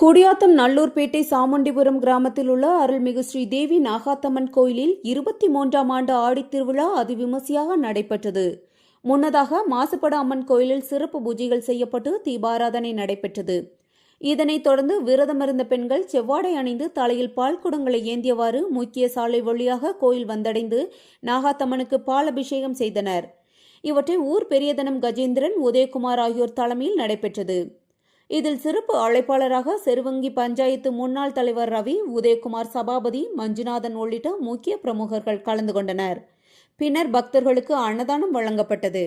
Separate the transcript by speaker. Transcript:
Speaker 1: குடியாத்தம் நல்லூர்பேட்டை சாமுண்டிபுரம் கிராமத்தில் உள்ள அருள்மிகு ஸ்ரீ தேவி நாகாத்தம்மன் கோயிலில் இருபத்தி மூன்றாம் ஆண்டு ஆடித்திருவிழா அதிவிமர்சையாக நடைபெற்றது. முன்னதாக மாசுபட அம்மன் கோயிலில் சிறப்பு பூஜைகள் செய்யப்பட்டு தீபாராதனை நடைபெற்றது. இதனைத் தொடர்ந்து விரதமிருந்த பெண்கள் செவ்வாடை அணிந்து தலையில் பால் குடங்களை ஏந்தியவாறு முக்கிய சாலை வழியாக கோயில் வந்தடைந்து நாகாத்தம்மனுக்கு பால் அபிஷேகம் செய்தனர். இவற்றை ஊர் பெரியதனம் கஜேந்திரன் உதயகுமார் ஆகியோர் தலைமையில் நடைபெற்றது. இதில் சிறப்பு அழைப்பாளராக செருவங்கி பஞ்சாயத்து முன்னாள் தலைவர் ரவி உதயகுமார் சபாபதி மஞ்சுநாதன் உள்ளிட்ட முக்கிய பிரமுகர்கள் கலந்து கொண்டனர். பின்னர் பக்தர்களுக்கு அன்னதானம் வழங்கப்பட்டது.